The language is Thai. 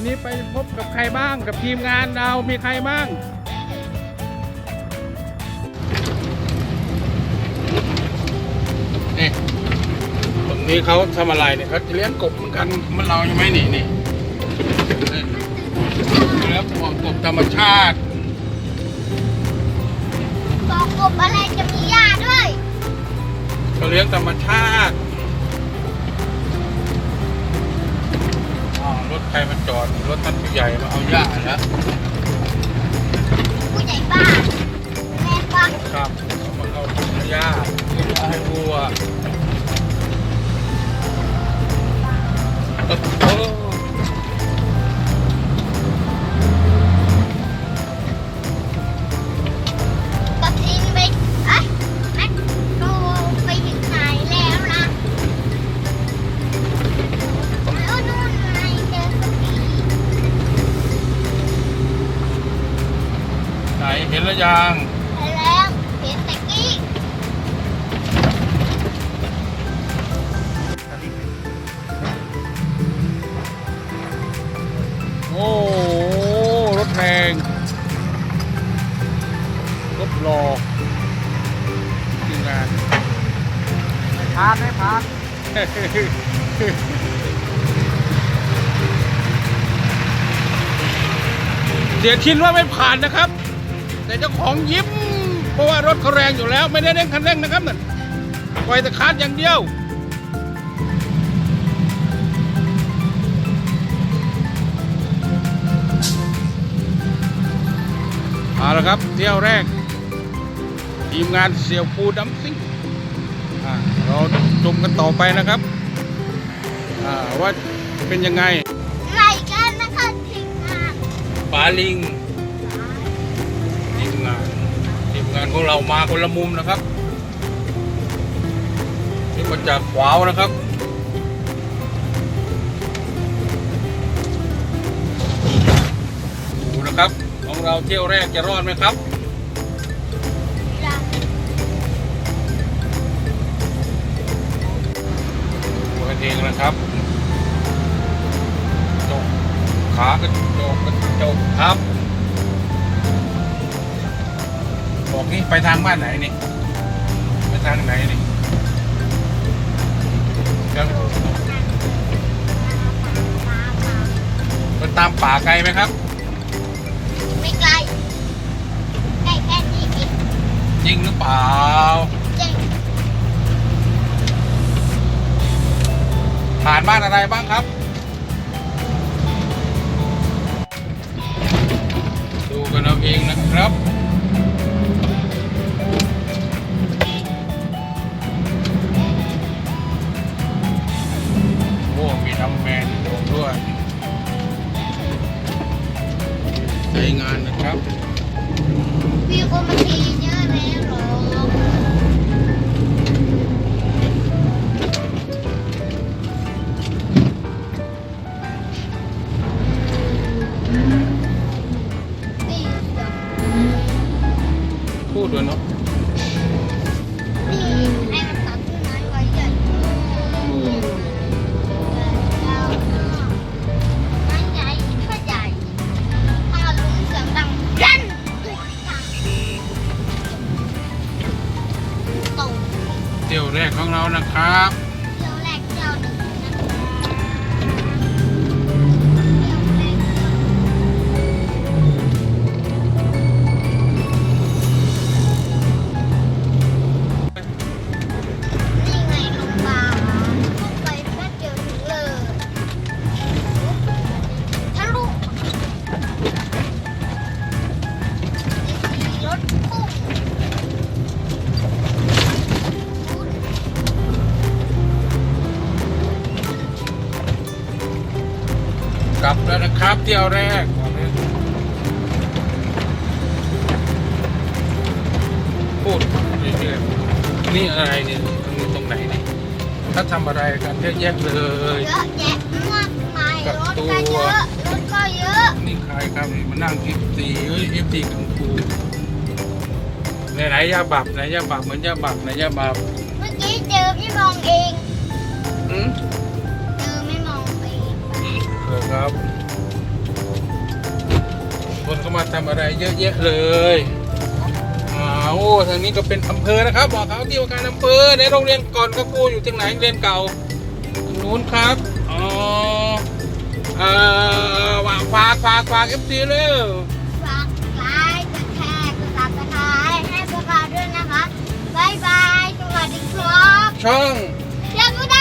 วันนี้ไปพบกับใครบ้างกับทีมงานเรามีใครบ้าง นี่ตรงนี้เขาทำอะไรเนี่ยเขาจะเลี้ยงกบเหมือนกันเหมันเราใช่ไหมนี่นี่นี่แล้วพวกกบธรรมชาติบอกกบอะไรจะมีหญ้าด้วยเขาเลี้ยงธรรมชาติ รถใครมาจอด รถท่านผู้ใหญ่มาเอาหญ้าแล้ เห็นแล้วยังไปแล้วเห็นตะกี้โอ้โหรถแรงรถรอทีมงานพานไม่พานเสียชินว่าไม่ผ่านนะครับ แต่เจ้าของยิ้ม เพราะว่ารถเขาแรงอยู่แล้ว ไม่ได้เร่งคันเร่งนะครับนั่นปล่อยแต่คาดอย่างเดียวเอาละครับเที่ยวแรก ทีมงานเสี่ยวปูดัมซิ่งอ่าเราชมกันต่อไปนะครับอ่าว่าเป็นยังไงไล่กันนะคะทีมงานปาลิง ของเรามาคนละมุมนะครับ นี่มาจากขวาวนะครับดูนะครับของเราเที่ยวแรกจะรอดไหมครับลาตัวกันเองนะครับจกขากระจกกระจกครับ อกนี่ไปทางบ้านไหนนี่ไปทางไหนนี่ครับมันตามป่าไกลไหมครับ ไม่ไกลใกล้แค่นี้เองจริงหรือเปล่าเจ๊งผ่านบ้านอะไรบ้างครับ ดูกันเอาเองนะครับ งานนะครับวิวก็มาทีเยอะแล้วหรอนี่พูดด้วยเนาะ เที่ยวแรกของเรานะครับ แล้วนะครับเที่ยวแรกพูดเรื่อยๆนี่อะไรเนี่ยตรงนี้ตรงไหนเนี่ยถ้าทำอะไรกันเยอะแยะเลยเยอะแยะมากมายกับรถตัก็วเยอะรถก็เยอะ นี่ใครครับนี่มานั่งกินตีเฮ้ยเอฟตีกังฟูไหนไหนยาบับไหนยาบับเหมือนยาบับไหนยาบับเมื่อกี้เจอพี่มองเอง ทำอะไรเยอะแยะเลยอ่าโอ้ทางนี้ก็เป็นอำเภอนะครับ บอกเขาที่ว่าการอำเภอในโรงเรียนก่อนก็ครูอยู่ที่ไหนโรงเรียนเก่าตรงนู้นครับอ๋อเอ่อฝากฝากฝากฝากเอฟซีเลยฝากไลค์กดแชร์กดซับสไครต์ให้พวกเราด้วยนะคะบายบายสวัสดีครับช่องอย่าพูดไ